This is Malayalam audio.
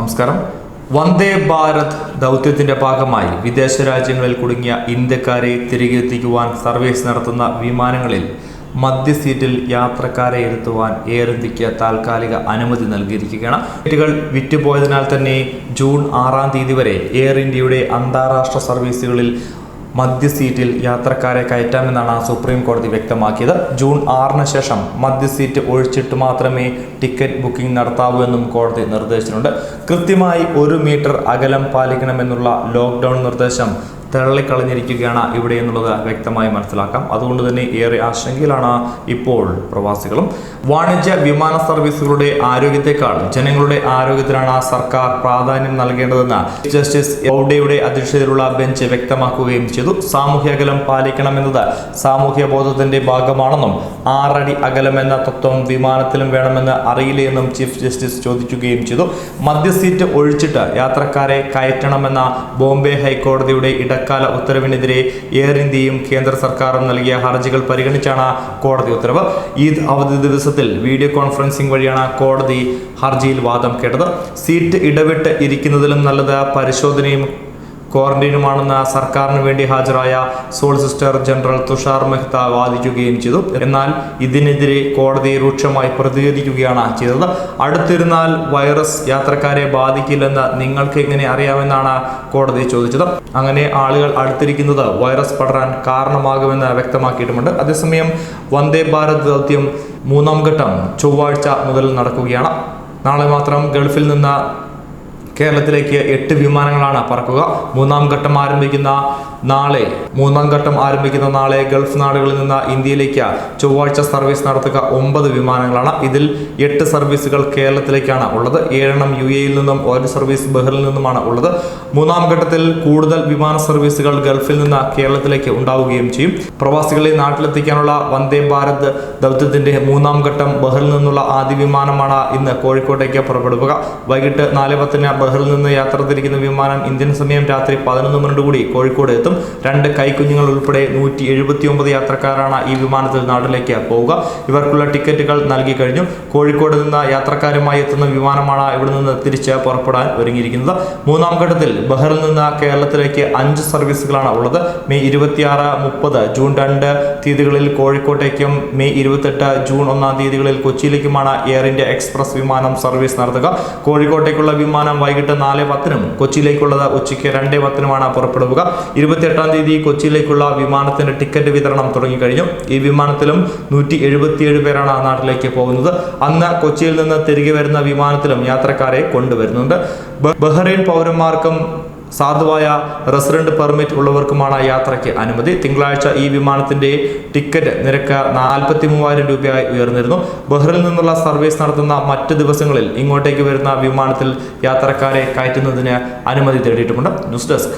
നമസ്കാരം. വന്ദേ ഭാരത് ദൗത്യത്തിന്റെ ഭാഗമായി വിദേശ രാജ്യങ്ങളിൽ കുടുങ്ങിയ ഇന്ത്യക്കാരെ തിരികെ എത്തിക്കുവാൻ സർവീസ് നടത്തുന്ന വിമാനങ്ങളിൽ മധ്യ സീറ്റിൽ യാത്രക്കാരെ ഇരുത്തുവാൻ എയർ ഇന്ത്യയ്ക്ക് താൽക്കാലിക അനുമതി നൽകിയിരിക്കുകയാണ്. സീറ്റുകൾ വിറ്റുപോയതിനാൽ തന്നെ ജൂൺ ആറാം തീയതി വരെ എയർ ഇന്ത്യയുടെ അന്താരാഷ്ട്ര സർവീസുകളിൽ മധ്യ സീറ്റിൽ യാത്രക്കാരെ കയറ്റാമെന്നാണ് സുപ്രീം കോടതി വ്യക്തമാക്കിയത്. ജൂൺ ആറിന് ശേഷം മധ്യ സീറ്റ് ഒഴിച്ചിട്ട് മാത്രമേ ടിക്കറ്റ് ബുക്കിംഗ് നടത്താവൂ എന്നും കോടതി നിർദ്ദേശിച്ചിട്ടുണ്ട്. കൃത്യമായി ഒരു മീറ്റർ അകലം പാലിക്കണമെന്നുള്ള ലോക്ക്ഡൌൺ നിർദ്ദേശം തള്ളിക്കളഞ്ഞിരിക്കുകയാണ് ഇവിടെ എന്നുള്ളത് വ്യക്തമായി മനസ്സിലാക്കാം. അതുകൊണ്ട് തന്നെ ഏറെ ആശങ്കയിലാണ് ഇപ്പോൾ പ്രവാസികളും. വാണിജ്യ വിമാന സർവീസുകളുടെ ആരോഗ്യത്തെക്കാൾ ജനങ്ങളുടെ ആരോഗ്യത്തിനാണ് സർക്കാർ പ്രാധാന്യം നൽകേണ്ടതെന്ന് ജസ്റ്റിസ് യൗഡയുടെ അധ്യക്ഷതയിലുള്ള ബെഞ്ച് വ്യക്തമാക്കുകയും ചെയ്തു. സാമൂഹ്യ അകലം പാലിക്കണമെന്നത് സാമൂഹ്യ ബോധത്തിന്റെ ഭാഗമാണെന്നും ആറടി അകലം എന്ന തത്വം വിമാനത്തിലും വേണമെന്ന് അറിയില്ലേ എന്നും ചീഫ് ജസ്റ്റിസ് ചോദിക്കുകയും ചെയ്തു. മധ്യ സീറ്റ് ഒഴിച്ചിട്ട് യാത്രക്കാരെ കയറ്റണമെന്ന ബോംബെ ഹൈക്കോടതിയുടെ ഇടക്കാല ഉത്തരവിനെതിരെ എയർ ഇന്ത്യയും കേന്ദ്ര സർക്കാരും നൽകിയ ഹർജികൾ പരിഗണിച്ചാണ് കോടതി ഉത്തരവ്. ഈദ് അവധി ദിവസത്തിൽ വീഡിയോ കോൺഫറൻസിംഗ് വഴിയാണ് കോടതി ഹർജിയിൽ വാദം കേട്ടത്. സീറ്റ് ഇടവിട്ട് ഇരിക്കുന്നതിലും നല്ലത് പരിശോധനയും ക്വാറന്റൈനുമാണെന്ന് സർക്കാരിന് വേണ്ടി ഹാജരായ സോളിസിറ്റർ ജനറൽ തുഷാർ മെഹ്ത വാദിക്കുകയും ചെയ്തു. എന്നാൽ ഇതിനെതിരെ കോടതി രൂക്ഷമായി പ്രതികരിക്കുകയാണ് ചെയ്തത്. അടുത്തിരുന്നാൽ വൈറസ് യാത്രക്കാരെ ബാധിക്കില്ലെന്ന് നിങ്ങൾക്ക് എങ്ങനെ അറിയാമെന്നാണ് കോടതി ചോദിച്ചത്. അങ്ങനെ ആളുകൾ അടുത്തിരിക്കുന്നത് വൈറസ് പടരാൻ കാരണമാകുമെന്ന് വ്യക്തമാക്കിയിട്ടുമുണ്ട്. അതേസമയം വന്ദേ ഭാരത് ദൗത്യം മൂന്നാം ഘട്ടം ചൊവ്വാഴ്ച മുതൽ നടക്കുകയാണ്. നാളെ മാത്രം ഗൾഫിൽ നിന്ന് കേരളത്തിലേക്ക് എട്ട് വിമാനങ്ങളാണ് പറക്കുക. മൂന്നാം ഘട്ടം ആരംഭിക്കുന്ന നാളെ മൂന്നാം ഘട്ടം ആരംഭിക്കുന്ന നാളെ ഗൾഫ് നാടുകളിൽ നിന്ന് ഇന്ത്യയിലേക്ക് ചൊവ്വാഴ്ച സർവീസ് നടത്തുക ഒമ്പത് വിമാനങ്ങളാണ്. ഇതിൽ എട്ട് സർവീസുകൾ കേരളത്തിലേക്കാണ് ഉള്ളത്. ഏഴെണ്ണം യു എയിൽ നിന്നും ഒരു സർവീസ് ബഹ്റിൽ നിന്നുമാണ് ഉള്ളത്. മൂന്നാം ഘട്ടത്തിൽ കൂടുതൽ വിമാന സർവീസുകൾ ഗൾഫിൽ നിന്ന് കേരളത്തിലേക്ക് ഉണ്ടാവുകയും ചെയ്യും. പ്രവാസികളെ നാട്ടിലെത്തിക്കാനുള്ള വന്ദേ ഭാരത് ദൗത്യത്തിന്റെ മൂന്നാം ഘട്ടം ബഹ്റിൽ നിന്നുള്ള ആദ്യ വിമാനമാണ് ഇന്ന് കോഴിക്കോട്ടേക്ക് പുറപ്പെടുക. വൈകിട്ട് നാല് പത്തിന് ബഹ്റിൽ നിന്ന് യാത്ര തിരിക്കുന്ന വിമാനം ഇന്ത്യൻ സമയം രാത്രി പതിനൊന്ന് കൂടി കോഴിക്കോട് എത്തും. രണ്ട് കൈക്കുഞ്ഞുങ്ങൾ ഉൾപ്പെടെ നൂറ്റി എഴുപത്തി ഒമ്പത് യാത്രക്കാരാണ് ഈ വിമാനത്തിൽ നാട്ടിലേക്ക് പോവുക. ഇവർക്കുള്ള ടിക്കറ്റുകൾ നൽകി കഴിഞ്ഞു. കോഴിക്കോട് നിന്ന് യാത്രക്കാരുമായി എത്തുന്ന വിമാനമാണ് ഇവിടെ നിന്ന് തിരിച്ച് പുറപ്പെടാൻ ഒരുങ്ങിയിരിക്കുന്നത്. മൂന്നാം ഘട്ടത്തിൽ ബഹറിൽ നിന്ന് കേരളത്തിലേക്ക് അഞ്ച് സർവീസുകളാണ് ഉള്ളത്. മെയ് ഇരുപത്തിയാറ് മുപ്പത് ജൂൺ രണ്ട് തീയതികളിൽ കോഴിക്കോട്ടേക്കും മെയ് ഇരുപത്തെട്ട് ജൂൺ ഒന്നാം തീയതികളിൽ കൊച്ചിയിലേക്കുമാണ് എയർ ഇന്ത്യ എക്സ്പ്രസ് വിമാനം സർവീസ് നടത്തുക. കോഴിക്കോട്ടേക്കുള്ള വിമാനം വൈകിട്ട് നാല് പത്തിനും കൊച്ചിയിലേക്കുള്ളത് ഉച്ചയ്ക്ക് രണ്ട് പത്തിനുമാണ് പുറപ്പെടുക. ഇരുപത്തിയെട്ടാം തീയതി കൊച്ചിയിലേക്കുള്ള വിമാനത്തിന്റെ ടിക്കറ്റ് വിതരണം തുടങ്ങിക്കഴിഞ്ഞു. ഈ വിമാനത്തിലും നൂറ്റി എഴുപത്തിയേഴ് പേരാണ് നാട്ടിലേക്ക് പോകുന്നത്. അന്ന് കൊച്ചിയിൽ നിന്ന് തിരികെ വരുന്ന വിമാനത്തിലും യാത്രക്കാരെ കൊണ്ടുവരുന്നുണ്ട്. ബഹ്റൈൻ പൗരന്മാർക്കും സാധുവായ റെസിഡന്റ് പെർമിറ്റ് ഉള്ളവർക്കുമാണ് യാത്രയ്ക്ക് അനുമതി. തിങ്കളാഴ്ച ഈ വിമാനത്തിന്റെ ടിക്കറ്റ് നിരക്ക് നാൽപ്പത്തി മൂവായിരം രൂപയായി ഉയർന്നിരുന്നു. ബഹ്റിൽ നിന്നുള്ള സർവീസ് നടത്തുന്ന മറ്റ് ദിവസങ്ങളിൽ ഇങ്ങോട്ടേക്ക് വരുന്ന വിമാനത്തിൽ യാത്രക്കാരെ കയറ്റുന്നതിന് അനുമതി തേടിയിട്ടുമുണ്ട്. News desk.